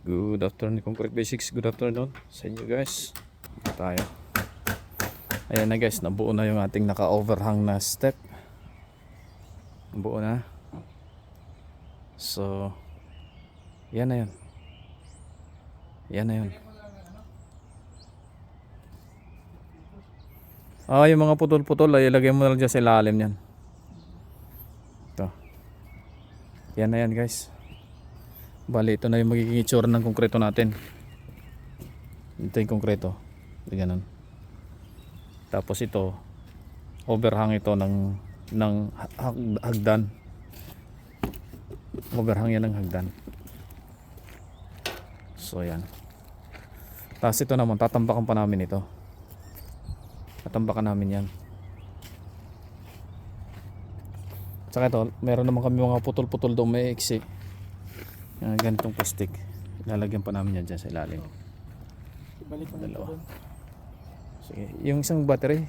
Good afternoon, Concrete Basics. Good afternoon sa inyo guys. Ito tayo. Ayan na guys, nabuo na yung ating naka-overhang na step. Nabuo na. So, yan na yun. Yan na yun. Ah, yung mga putol-putol ay ilagay mo na lang dyan sa ilalim yan. Ito. Yan na yan guys. Bali, ito na yung magiging itsura ng konkreto natin. Ito yung konkreto. Ganun. Tapos ito, overhang ito ng, ng hag- hagdan. Overhang yan ng hagdan. So, yan. Tapos ito naman, tatambakan pa namin ito. Tatambakan namin yan. Saka ito, meron naman kami mga putol-putol doon may iksi. Yung ganitong plastic. Lalagyan pa namin yan dyan sa ilalim. Na ito Dalawa. doon. Sige. Yung isang battery.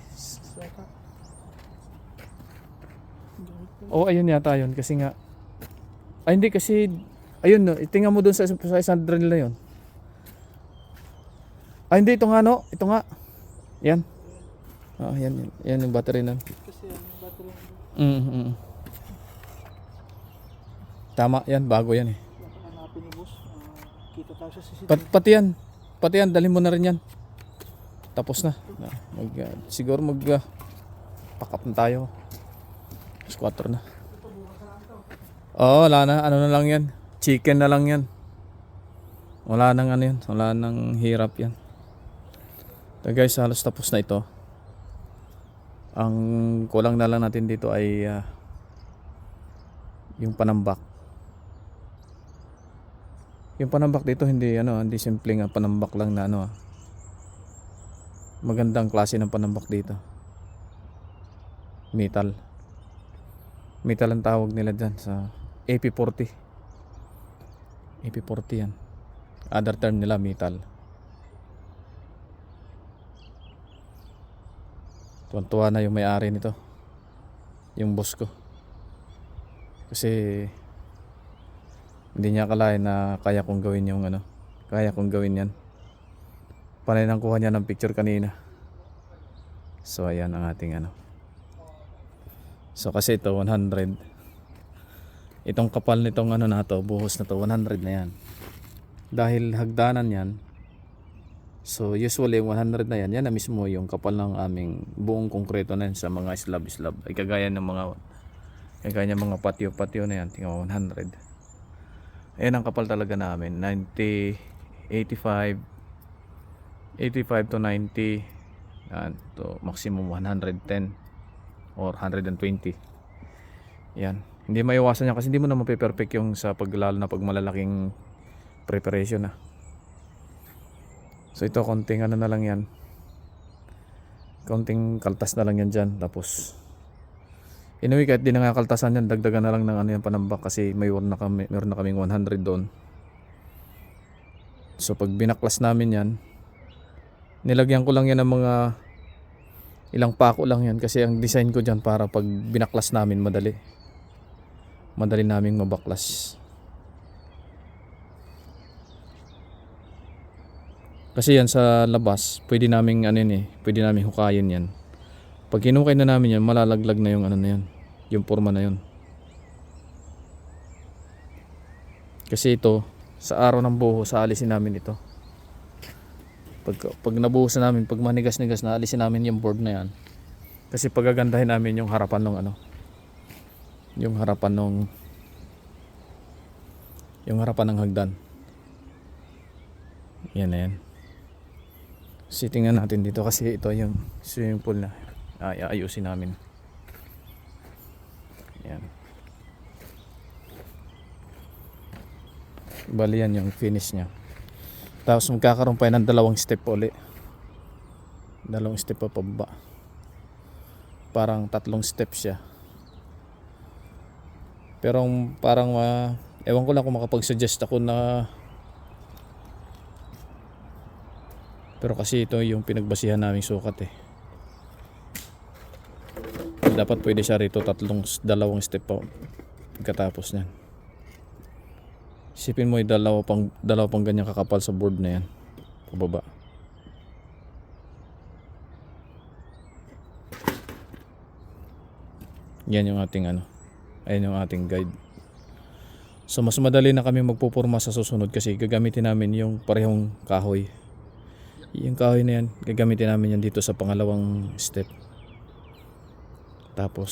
Ko. Oh, ayun yata yun. Kasi nga. Ay, hindi kasi. Ayun no. Itinga mo dun sa, sa isang drill na yun. Ay, hindi. Ito nga no. Ito nga. Yan. Ah, yan, yan. Yan yung battery na. Kasi ano, battery mo. Mm, mm. Tama yan. Bago yan eh. Baka hanapin ni boss. Ah, kita tayo sa CCTV. Pat, pati yan. Pati yan. Dalhin mo na rin yan. Tapos na. Mag, ah, siguro mag uh, pack up na tayo. Squatter na. Oo, wala na. Ano na lang yan. Chicken na lang yan. Wala nang ano yan. Wala nang hirap yan. So guys, halos tapos na ito. Ang kulang na lang natin dito ay ah, yung panambak. Yung panambak dito hindi ano, hindi simpleng ah, panambak lang na ano. ah. Magandang klase ng panambak dito. Metal. Metal ang tawag nila dyan sa AP40. AP40 yan. Other term nila metal. Tuwan-tuwa na yung may-ari nito. Yung boss ko. Kasi hindi niya akalain na kaya kong gawin yung ano. Kaya kong gawin yan. Panay nang kuha niya ng picture kanina. So ayan ang ating ano. So kasi ito 100. Itong kapal nitong ano na to, buhos na to 100 na yan. Dahil hagdanan yan. So usually yung 100 na yan, yan na mismo yung kapal ng aming buong konkreto na yan sa mga slab-slab. Ay kagaya ng mga kagaya ng mga patio-patio na yan, tingnan mo 100. Ayan ang kapal talaga namin. 90, 85, 85 to 90, yan, to maximum 110 or 120. Yan. Hindi maiwasan yan kasi hindi mo naman perfect yung sa paglalo na pag malalaking preparation na. So ito konting ano na lang yan. Konting kaltas na lang yan dyan. Tapos Inuwi kahit di na nga kaltasan yan, dagdagan na lang ng ano yan panambak kasi mayroon na kami, mayroon na kaming 100 doon. So pag binaklas namin yan, nilagyan ko lang yan ng mga ilang pako lang yan kasi ang design ko dyan para pag binaklas namin madali. Madali naming mabaklas. Kasi yan sa labas, pwede naming ano yun eh, pwede naming hukayin yan. Pag hinukay na namin yan, malalaglag na yung ano na yan, yung forma na yun. Kasi ito, sa araw ng buho, sa alisin namin ito. Pag, pag nabuhos na namin, pag manigas-nigas na, alisin namin yung board na yan. Kasi pagagandahin namin yung harapan ng ano, yung harapan ng yung harapan ng hagdan. Yan na yan. Sitingan natin dito kasi ito yung swimming pool na ay ayusin namin. Yan. Bali yan yung finish niya. Tapos magkakaroon pa yan ng dalawang step uli. Dalawang step pa pababa. Parang tatlong step siya. Pero ang parang ah, ewan ko lang kung makapag-suggest ako na pero kasi ito yung pinagbasihan naming sukat eh. Dapat pwede siya rito tatlong dalawang step pa pagkatapos niyan. Isipin mo, yung dalawa pang, dalawa pang ganyan kakapal sa board na yan. Pababa. Yan yung ating ano. Ayan yung ating guide. So mas madali na kami magpupurma sa susunod kasi gagamitin namin yung parehong kahoy. Yung kahoy na yan, gagamitin namin yan dito sa pangalawang step. Tapos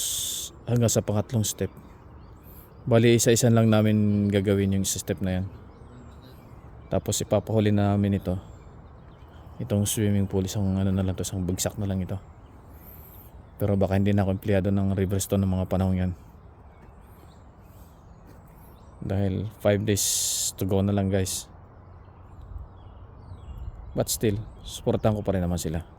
hanggang sa pangatlong step. Bali isa-isa lang namin gagawin yung step na yan. Tapos ipapahuli na namin ito. Itong swimming pool isang ano na lang to, isang bagsak na lang ito. Pero baka hindi na ako empleyado ng Riverstone ng mga panahon yan. Dahil 5 days to go na lang guys. But still, supportan ko pa rin naman sila.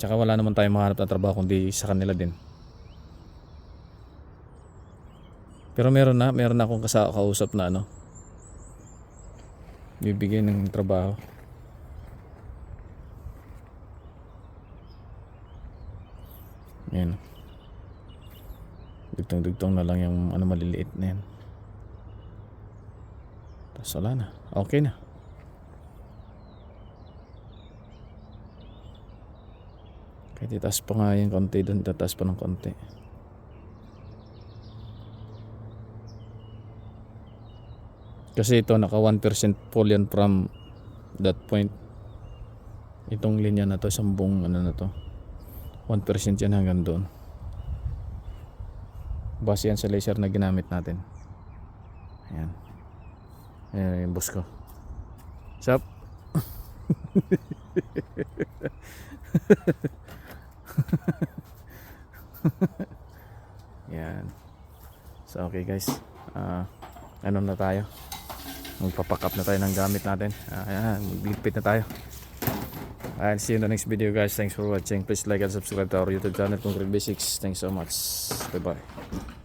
Tsaka wala naman tayong mahanap na trabaho kundi sa kanila din. Pero meron na, meron na akong kasa- kausap na ano. Bibigyan ng trabaho. Yan. Dugtong-dugtong na lang yung ano maliliit na yan. Tapos wala na. Okay na. Kahit itaas pa nga yung konti doon, tataas pa ng konti. Kasi ito naka 1% full yan from that point. Itong linya na to, isang buong ano na to. 1% yan hanggang doon. Base yan sa laser na ginamit natin. Ayan. Ayan yung boss ko. Sup? Yan. So okay guys. Ah, ano na tayo? Magpapack up na tayo ng gamit natin. Ah, ayan, maglipit na tayo. I'll see you in the next video guys. Thanks for watching. Please like and subscribe to our YouTube channel, Concrete Basics. Thanks so much. Bye bye.